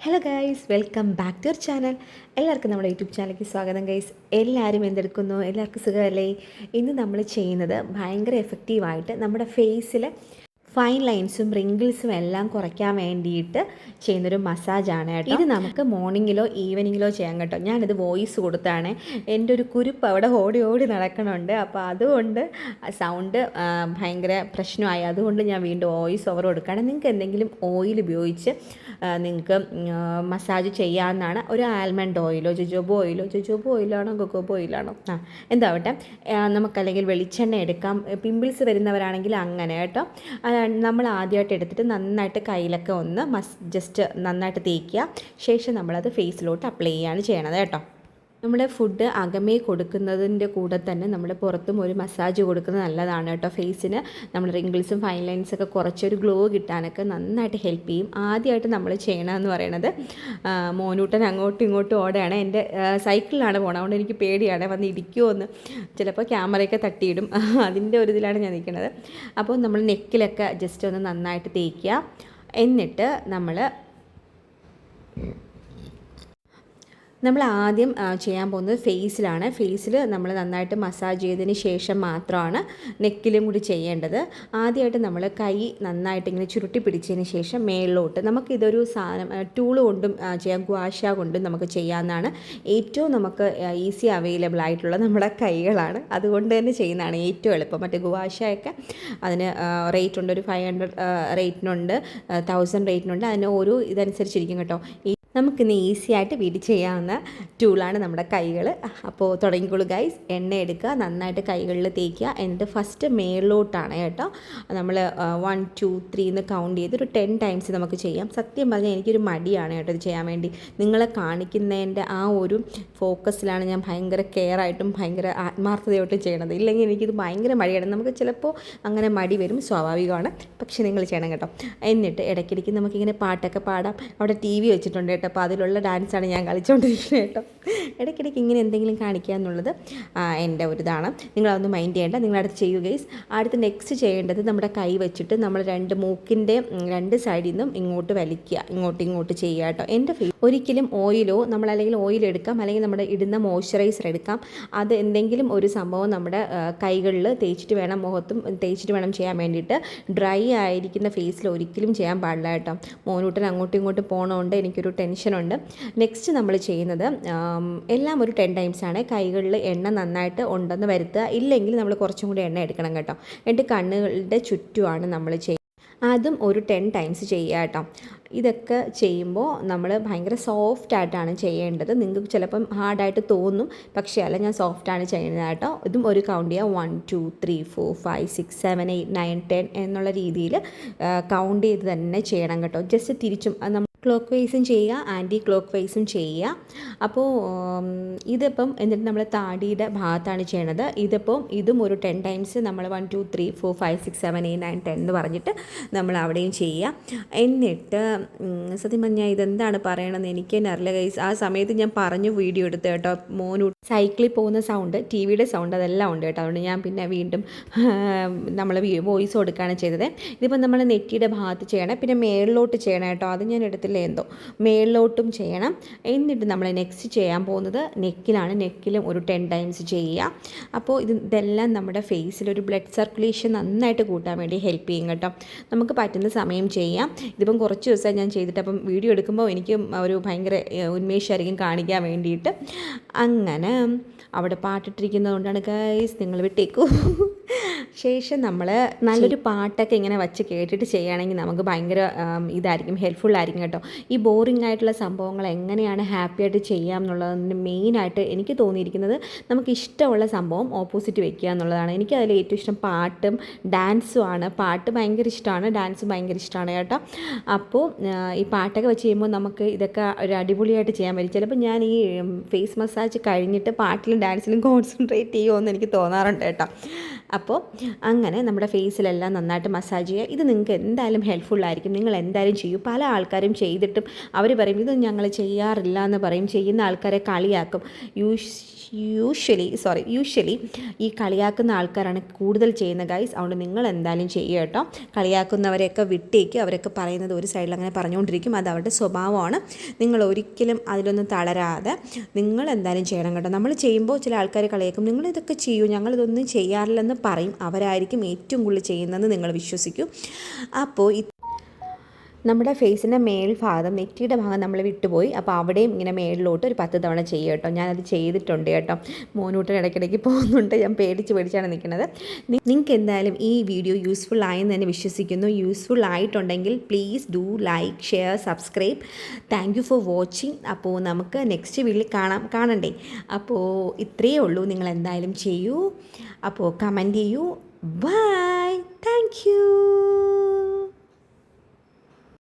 Hello guys welcome back to your channel എല്ലാവർക്കും നമ്മുടെ YouTube ചാനലിലേക്ക് സ്വാഗതം ഗൈസ് എല്ലാവരും എന്തെടുക്കുന്നു? എല്ലാവർക്കും സുഖമല്ലേ? ഇന്ന് നമ്മൾ ചെയ്യുന്നത് ഭയങ്കര എഫക്റ്റീവായിട്ട് നമ്മുടെ ഫേസിൽ ഫൈൻ ലൈൻസും റിങ്കിൾസും എല്ലാം കുറയ്ക്കാൻ വേണ്ടിയിട്ട് ചെയ്യുന്നൊരു മസാജാണ് കേട്ടോ. ഇത് നമുക്ക് മോർണിംഗിലോ ഈവനിങ്ങിലോ ചെയ്യാൻ കേട്ടോ. ഞാനിത് വോയിസ് കൊടുത്താണ്. എന്റെ ഒരു കുരുപ്പ് അവിടെ ഓടി ഓടി നടക്കണുണ്ട്. അപ്പോൾ അതുകൊണ്ട് സൗണ്ട് ഭയങ്കര പ്രശ്നമായി. അതുകൊണ്ട് ഞാൻ വീണ്ടും വോയിസ് ഓവർ കൊടുക്കുകയാണ്. നിങ്ങൾക്ക് എന്തെങ്കിലും ഓയിൽ ഉപയോഗിച്ച് നിങ്ങൾക്ക് മസാജ് ചെയ്യാവുന്നതാണ്. ഒരു ആൽമണ്ട് ഓയിലോ ജുജോബോ ഓയിലോ ജുജോബോ ഓയിലാണോ കൊക്കോബോ ഓയിലാണോ ആ എന്താവട്ടെ? നമുക്കല്ലെങ്കിൽ വെളിച്ചെണ്ണ എടുക്കാം. പിമ്പിൾസ് വരുന്നവരാണെങ്കിൽ അങ്ങനെ കേട്ടോ. നമ്മൾ ആദ്യമായിട്ട് എടുത്തിട്ട് നന്നായിട്ട് കയ്യിലൊക്കെ ഒന്ന് മസ് ജസ്റ്റ് നന്നായിട്ട് തേക്കുക. ശേഷം നമ്മളത് ഫേസിലോട്ട് അപ്ലൈ ചെയ്യുകയാണ് ചെയ്യണത് കേട്ടോ. നമ്മുടെ ഫുഡ് അകമേ കൊടുക്കുന്നതിന്റെ കൂടെ തന്നെ നമ്മൾ പുറത്തും ഒരു മസാജ് കൊടുക്കുന്നത് നല്ലതാണ് കേട്ടോ. ഫേസിന് നമ്മൾ റിങ്കിൾസും ഫൈൻ ലൈൻസ് ഒക്കെ കുറച്ചൊരു ഗ്ലോ കിട്ടാനൊക്കെ നന്നായിട്ട് ഹെൽപ്പ് ചെയ്യും. ആദ്യമായിട്ട് നമ്മൾ ചെയ്യണമെന്ന് പറയണത് മോനൂട്ടൻ അങ്ങോട്ടും ഇങ്ങോട്ടും ഓടുകയാണ് എന്റെ സൈക്കിളിലാണ് പോകണം അതുകൊണ്ട് എനിക്ക് പേടിയാണ്. വന്ന് ഇരിക്കുമോ എന്ന്. ചിലപ്പോൾ ക്യാമറയൊക്കെ തട്ടിയിടും. അതിന്റെ ഒരു ഇതിലാണ് ഞാൻ നിൽക്കുന്നത് അപ്പോൾ നമ്മൾ നെക്കിലൊക്കെ ജസ്റ്റ് ഒന്ന് നന്നായിട്ട് തേക്കുക. എന്നിട്ട് നമ്മൾ നമ്മൾ ആദ്യം ചെയ്യാൻ പോകുന്നത് ഫേസിലാണ്. ഫേസിൽ നമ്മൾ നന്നായിട്ട് മസാജ് ചെയ്തതിന് ശേഷം മാത്രമാണ് നെക്കിലും കൂടി ചെയ്യേണ്ടത്. ആദ്യമായിട്ട് നമ്മൾ കൈ നന്നായിട്ട് ഇങ്ങനെ ചുരുട്ടി പിടിച്ചതിന് ശേഷം മേളിലോട്ട് നമുക്കിതൊരു സാധനം ടൂൾ കൊണ്ടും ചെയ്യാം ഗ്വാഷ കൊണ്ടും നമുക്ക് ചെയ്യാവുന്നതാണ്. ഏറ്റവും നമുക്ക് ഈസി അവൈലബിൾ ആയിട്ടുള്ള നമ്മുടെ കൈകളാണ്. അതുകൊണ്ട് തന്നെ ചെയ്യുന്നതാണ് ഏറ്റവും എളുപ്പം. മറ്റേ ഗുവാഷയൊക്കെ അതിന് റേറ്റ് ഉണ്ട്. ഒരു ഫൈവ് ഹൺഡ്രഡ് റേറ്റിനുണ്ട് തൗസൻഡ് റേറ്റിനുണ്ട് അതിന് ഓരോ ഇതനുസരിച്ചിരിക്കും കേട്ടോ. നമുക്കിന്ന് ഈസി ആയിട്ട് വീട്ടിൽ ചെയ്യാവുന്ന ടൂളാണ് നമ്മുടെ കൈകൾ. അപ്പോൾ തുടങ്ങിക്കോളൂ ഗൈസ് എണ്ണ എടുക്കുക നന്നായിട്ട് കൈകളിൽ തേക്കുക. എന്നിട്ട് ഫസ്റ്റ് മേളിലോട്ടാണ് കേട്ടോ. നമ്മൾ വൺ ടു ത്രീ എന്ന് കൗണ്ട് ചെയ്ത് ഒരു ടെൻ ടൈംസ് നമുക്ക് ചെയ്യാം. സത്യം പറഞ്ഞാൽ എനിക്കൊരു മടിയാണ് കേട്ടോ ഇത് ചെയ്യാൻ വേണ്ടി. നിങ്ങളെ കാണിക്കുന്നതിന്റെ ആ ഒരു ഫോക്കസിലാണ് ഞാൻ ഭയങ്കര കെയർ ആയിട്ടും ഭയങ്കര ആത്മാർത്ഥതയോട്ടും ചെയ്യണത് ഇല്ലെങ്കിൽ എനിക്കിത് ഭയങ്കര മടിയാണ്. നമുക്ക് ചിലപ്പോൾ അങ്ങനെ മടി വരും സ്വാഭാവികമാണ്. പക്ഷേ നിങ്ങൾ ചെയ്യണം കേട്ടോ. എന്നിട്ട് ഇടയ്ക്കിടയ്ക്ക് നമുക്കിങ്ങനെ പാട്ടൊക്കെ പാടാം. അവിടെ ടി വി വെച്ചിട്ടുണ്ട് കേട്ടോ. അപ്പോൾ അതിലുള്ള ഡാൻസാണ് ഞാൻ കളിച്ചുകൊണ്ടിരിക്കുന്നത് കേട്ടോ. ഇടയ്ക്കിടയ്ക്ക് ഇങ്ങനെ എന്തെങ്കിലും കാണിക്കുക എന്നുള്ളത് എന്റെ ഒരു ഇതാണ്. നിങ്ങളതൊന്ന് മൈൻഡ് ചെയ്യേണ്ട. നിങ്ങളടുത്ത് ചെയ്യുക ഗൈസ് അടുത്ത് നെക്സ്റ്റ് ചെയ്യേണ്ടത് നമ്മുടെ കൈ വെച്ചിട്ട് നമ്മൾ രണ്ട് മൂക്കിന്റെ രണ്ട് സൈഡിൽ നിന്നും ഇങ്ങോട്ട് വലിക്കുക. ഇങ്ങോട്ട് ഇങ്ങോട്ട് ചെയ്യുക കേട്ടോ. എന്റെ ഫേസ് ഒരിക്കലും ഓയിലോ നമ്മൾ അല്ലെങ്കിൽ ഓയിൽ എടുക്കാം അല്ലെങ്കിൽ നമ്മുടെ ഇടുന്ന മോയ്സ്ചറൈസർ എടുക്കാം. അത് എന്തെങ്കിലും ഒരു സംഭവം നമ്മുടെ കൈകളിൽ തേച്ചിട്ട് വേണം മുഖത്തും തേച്ചിട്ട് വേണം ചെയ്യാൻ വേണ്ടിയിട്ട്. ഡ്രൈ ആയിരിക്കുന്ന ഫേസിൽ ഒരിക്കലും ചെയ്യാൻ പാടില്ല കേട്ടോ. മോനൂട്ടൻ അങ്ങോട്ടും ഇങ്ങോട്ടും പോകണമുണ്ട് എനിക്കൊരു ടെൻഷനുണ്ട്. നെക്സ്റ്റ് നമ്മൾ ചെയ്യുന്നത് എല്ലാം ഒരു ടെൻ ടൈംസ് ആണ്. കൈകളിൽ എണ്ണ നന്നായിട്ട് ഉണ്ടെന്ന് വരുത്തുക. ഇല്ലെങ്കിൽ നമ്മൾ കുറച്ചും കൂടി എണ്ണ എടുക്കണം കേട്ടോ. എന്നിട്ട് കണ്ണുകളുടെ ചുറ്റുമാണ് നമ്മൾ ചെയ്യുന്നത്. അതും ഒരു ടെൻ ടൈംസ് ചെയ്യുക കേട്ടോ. ഇതൊക്കെ ചെയ്യുമ്പോൾ നമ്മൾ ഭയങ്കര സോഫ്റ്റ് ആയിട്ടാണ് ചെയ്യേണ്ടത്. നിങ്ങൾക്ക് ചിലപ്പം ഹാർഡായിട്ട് തോന്നും. പക്ഷേ അല്ല ഞാൻ സോഫ്റ്റാണ് ചെയ്യുന്നത് കേട്ടോ. ഇതും ഒരു കൗണ്ട് ചെയ്യുക. One two three four five six seven eight nine ten എന്നുള്ള രീതിയിൽ കൗണ്ട് ചെയ്ത് തന്നെ ചെയ്യണം കേട്ടോ. ജസ്റ്റ് തിരിച്ചും നമ്മൾ ക്ലോക്ക് വൈസും ചെയ്യുക ആന്റി ക്ലോക്ക് വൈസും ചെയ്യുക അപ്പോൾ ഇതിപ്പം എന്നിട്ട് നമ്മൾ താടിയുടെ ഭാഗത്താണ് ചെയ്യണത്. ഇതിപ്പം ഇതും ഒരു ടെൻ ടൈംസ് നമ്മൾ one two three four five six seven eight nine ten എന്ന് പറഞ്ഞിട്ട് നമ്മൾ അവിടെയും ചെയ്യുക. എന്നിട്ട് സത്യം പറഞ്ഞാൽ ഇതെന്താണ് പറയണമെന്ന് എനിക്ക് തന്നെ അറിയില്ല ഗൈസ് ആ സമയത്ത് ഞാൻ പറഞ്ഞു വീഡിയോ എടുത്ത് കേട്ടോ. മോനു സൈക്കിളിൽ പോകുന്ന സൗണ്ട് ടി വിയുടെ സൗണ്ട് അതെല്ലാം ഉണ്ട് കേട്ടോ. അതുകൊണ്ട് ഞാൻ പിന്നെ വീണ്ടും നമ്മൾ വോയിസ് കൊടുക്കുകയാണ് ചെയ്തത്. ഇതിപ്പം നമ്മൾ നെറ്റിയുടെ ഭാഗത്ത് ചെയ്യണം. പിന്നെ മേളിലോട്ട് ചെയ്യണം കേട്ടോ. അത് ഞാൻ എടുത്തില്ല. എന്തോ മേളിലോട്ടും ചെയ്യണം. എന്നിട്ട് നമ്മൾ നെക്സ്റ്റ് ചെയ്യാൻ പോകുന്നത് നെക്കിലാണ്. നെക്കിലും ഒരു ടെൻ ടൈംസ് ചെയ്യുക. അപ്പോൾ ഇത് ഇതെല്ലാം നമ്മുടെ ഫേസിൽ ഒരു ബ്ലഡ് സർക്കുലേഷൻ നന്നായിട്ട് കൂട്ടാൻ വേണ്ടി ഹെൽപ്പ് ചെയ്യും കേട്ടോ. നമുക്ക് പറ്റുന്ന സമയം ചെയ്യാം. ഇതിപ്പം കുറച്ച് ദിവസം ഞാൻ ചെയ്തിട്ട് അപ്പം വീഡിയോ എടുക്കുമ്പോൾ എനിക്ക് ഒരു ഭയങ്കര ഉന്മേഷമായിരിക്കും കാണിക്കാൻ വേണ്ടിയിട്ട്. അങ്ങനെ അവിടെ പാട്ടിട്ടിരിക്കുന്നതുകൊണ്ടാണ് കൈസ് നിങ്ങൾ വിട്ടേക്കൂ. ശേഷം നമ്മൾ നല്ലൊരു പാട്ടൊക്കെ ഇങ്ങനെ വച്ച് കേട്ടിട്ട് ചെയ്യുകയാണെങ്കിൽ നമുക്ക് ഭയങ്കര ഇതായിരിക്കും ഹെൽപ്ഫുൾ ആയിരിക്കും കേട്ടോ. ഈ ബോറിംഗ് ആയിട്ടുള്ള സംഭവങ്ങൾ എങ്ങനെയാണ് ഹാപ്പി ആയിട്ട് ചെയ്യാം എന്നുള്ളതിന് മെയിനായിട്ട് എനിക്ക് തോന്നിയിരിക്കുന്നത് നമുക്ക് ഇഷ്ടമുള്ള സംഭവം ഓപ്പോസിറ്റ് വെക്കുക എന്നുള്ളതാണ്. എനിക്ക് അതിൽ ഏറ്റവും ഇഷ്ടം പാട്ടും ഡാൻസും ആണ്. പാട്ട് ഭയങ്കര ഇഷ്ടമാണ് ഡാൻസ് ഭയങ്കര ഇഷ്ടമാണ് കേട്ടോ. അപ്പോൾ ഈ പാട്ടൊക്കെ വെച്ച് ചെയ്യുമ്പോൾ നമുക്ക് ഇതൊക്കെ ഒരു അടിപൊളിയായിട്ട് ചെയ്യാൻ പറ്റും. ചിലപ്പോൾ ഞാൻ ഈ ഫേസ് മസാജ് കഴിഞ്ഞിട്ട് പാട്ടിലും ഡാൻസിലും കോൺസെൻട്രേറ്റ് ചെയ്യുമോ എന്ന് എനിക്ക് തോന്നാറുണ്ട് കേട്ടോ. അപ്പോൾ അങ്ങനെ നമ്മുടെ ഫേസിലെല്ലാം നന്നായിട്ട് മസാജ് ചെയ്യുക. ഇത് നിങ്ങൾക്ക് എന്തായാലും ഹെൽപ്ഫുൾ ആയിരിക്കും. നിങ്ങൾ എന്തായാലും ചെയ്യും. പല ആൾക്കാരും ചെയ്തിട്ടും അവർ പറയും ഇത് ഞങ്ങൾ ചെയ്യാറില്ല എന്ന് പറയും. ചെയ്യുന്ന ആൾക്കാരെ കളിയാക്കും. യൂഷ് യൂഷ്വലി സോറി യൂഷ്വലി ഈ കളിയാക്കുന്ന ആൾക്കാരാണ് കൂടുതൽ ചെയ്യുന്ന ഗൈസ് അതുകൊണ്ട് നിങ്ങൾ എന്തായാലും ചെയ്യുക കേട്ടോ. കളിയാക്കുന്നവരെയൊക്കെ വിട്ടേക്ക്. അവരൊക്കെ പറയുന്നത് ഒരു സൈഡിൽ അങ്ങനെ പറഞ്ഞുകൊണ്ടിരിക്കും. അത് അവരുടെ സ്വഭാവമാണ്. നിങ്ങൾ ഒരിക്കലും അതിലൊന്നും തളരാതെ നിങ്ങൾ എന്തായാലും ചെയ്യണം കേട്ടോ. നമ്മൾ ചെയ്യുമ്പോൾ ചില ആൾക്കാർ കളിയാക്കും. നിങ്ങൾ ഇതൊക്കെ ചെയ്യൂ. ഞങ്ങളിതൊന്നും ചെയ്യാറില്ലെന്ന് പറയും അവരായിരിക്കും ഏറ്റവും കൂടുതൽ ചെയ്യുന്നതെന്ന് നിങ്ങൾ വിശ്വസിക്കും. അപ്പോൾ നമ്മുടെ ഫേസിന്റെ മേൽ ഭാഗം നെറ്റിയുടെ ഭാഗം നമ്മൾ വിട്ടുപോയി. അപ്പോൾ അവിടെയും ഇങ്ങനെ മേളിലോട്ട് ഒരു പത്ത് തവണ ചെയ്യും കേട്ടോ. ഞാനത് ചെയ്തിട്ടുണ്ട് കേട്ടോ. മോനൂട്ടൻ ഇടയ്ക്കിടയ്ക്ക് പോകുന്നുണ്ട്. ഞാൻ പേടിച്ച് പേടിച്ചാണ് നിൽക്കുന്നത്. നിങ്ങൾക്ക് എന്തായാലും ഈ വീഡിയോ യൂസ്ഫുൾ ആയെന്ന് തന്നെ വിശ്വസിക്കുന്നു. യൂസ്ഫുൾ ആയിട്ടുണ്ടെങ്കിൽ please do like share subscribe thank for watching അപ്പോൾ നമുക്ക് നെക്സ്റ്റ് വീട്ടിൽ കാണാം കാണണ്ടേ? അപ്പോൾ ഇത്രയേ ഉള്ളൂ. നിങ്ങൾ എന്തായാലും ചെയ്യൂ. അപ്പോൾ കമന്റ് ചെയ്യൂ. Bye thank